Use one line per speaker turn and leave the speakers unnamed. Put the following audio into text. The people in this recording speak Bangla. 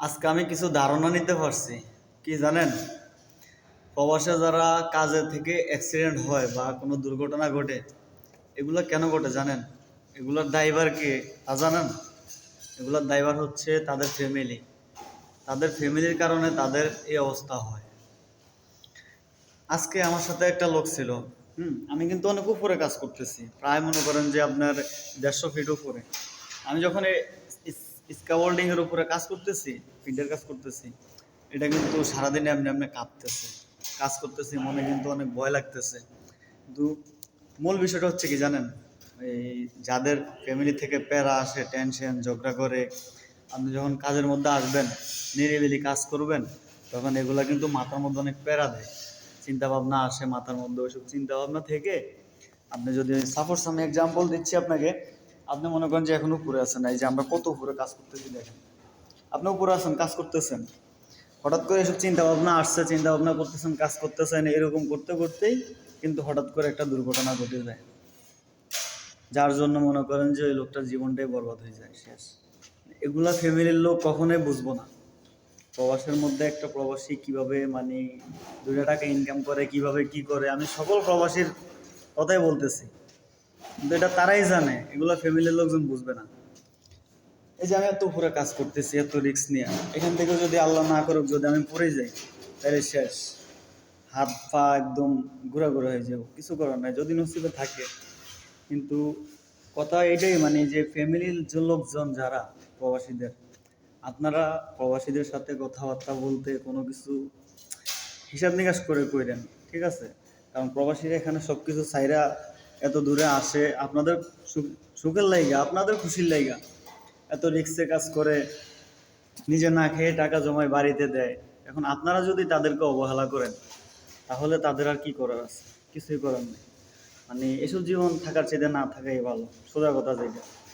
আজকে আমি কিছু ধারণা নিতে পারছি। কি জানেন? প্রবাসে যারা কাজে থেকে অ্যাক্সিডেন্ট হয় বা কোনো দুর্ঘটনা ঘটে, এগুলো কেন ঘটে জানেন? এগুলোর ড্রাইভার কে? তা জানেন? এগুলোর ড্রাইভার হচ্ছে তাদের ফ্যামিলি তাদের ফ্যামিলির কারণে তাদের এই অবস্থা হয়। আজকে আমার সাথে একটা লোক ছিল, হুম, আমি কিন্তু অনেক উপরে কাজ করতেছি। প্রায় মনে করেন যে আপনার দেড়শো ফিট উপরে। আমি যখন স্কাবোল্ডিং এর উপরে কাজ করতেছি ফিল্ডের কাজ করতেছি। এটা কিন্তু সারাদিনে আপনি আপনি কাঁপতেছে। কাজ করতেছি, মনে কিন্তু অনেক ভয় লাগতেছে। কিন্তু মূল বিষয়টা হচ্ছে কি জানেন? এই যাদের ফ্যামিলি থেকে প্যারা আসে টেনশন ঝগড়া করে, আপনি যখন কাজের মধ্যে আসবেন, নিরিবিলি কাজ করবেন, তখন এগুলা কিন্তু মাথার মধ্যে অনেক প্যারা দেয়। চিন্তা ভাবনা আসে মাথার মধ্যে, ওইসব চিন্তা ভাবনা থেকে আপনি যদি সাপোজ আমি এক্সাম্পল দিচ্ছি আপনাকে আপনি মনে করেন যে এখন উপরে আছেন, এই যে আমরা কত উপরে কাজ করতেছি দেখেন। আপনি উপরে আছেন, কাজ করতেছেন। হঠাৎ করে এসব চিন্তা ভাবনা আসছে চিন্তা ভাবনা করতেছেন, কাজ করতেছেন, এরকম করতে করতেই কিন্তু হঠাৎ করে একটা দুর্ঘটনা ঘটে যায়। যার জন্য মনে করেন যে ওই লোকটার জীবনটাই বরবাদ হয়ে যায়, শেষ। এগুলা ফ্যামিলির লোক কখনোই বুঝব না। প্রবাসের মধ্যে একটা প্রবাসী কীভাবে মানে দুইটা টাকা ইনকাম করে, কীভাবে কি করে, আমি সকল প্রবাসীর কথাই বলতেছি। কিন্তু এটা তারাই জানে, এগুলো ফ্যামিলির লোকজন বুঝবে না। এই যে আমি এত উপরে কাজ করতেছি, এত রিস্ক নিয়ে। এখান থেকে যদি আল্লাহ না করুক, যদি আমি পড়ে যাই, তাহলে শেষ। হাত পা একদম ঘোরা ঘোরা হয়ে যাব, কিছু করার নাই, যদি নসিবে থাকে। কিন্তু কথা এটাই মানে যে ফ্যামিলির যে লোকজন যারা প্রবাসীদের, আপনারা প্রবাসীদের সাথে কথাবার্তা বলতে কোনো কিছু হিসাব নিকাশ করে কইরেন, ঠিক আছে? কারণ প্রবাসীরা এখানে সব কিছু চাইরা এত দূরে আসে, আপনাদের সুখ- সুখের লাইগা, আপনাদের খুশির লাইগা। এত রিক্সে কাজ করে, নিজে না খেয়ে টাকা জমায় বাড়িতে দেয়। এখন আপনারা যদি তাদেরকে অবহেলা করেন, তাহলে তাদের আর কি করার আছে? কিছুই করার নেই। মানে এসব জীবন থাকার চেয়ে না থাকাই ভালো। সোজা কথা যেটা।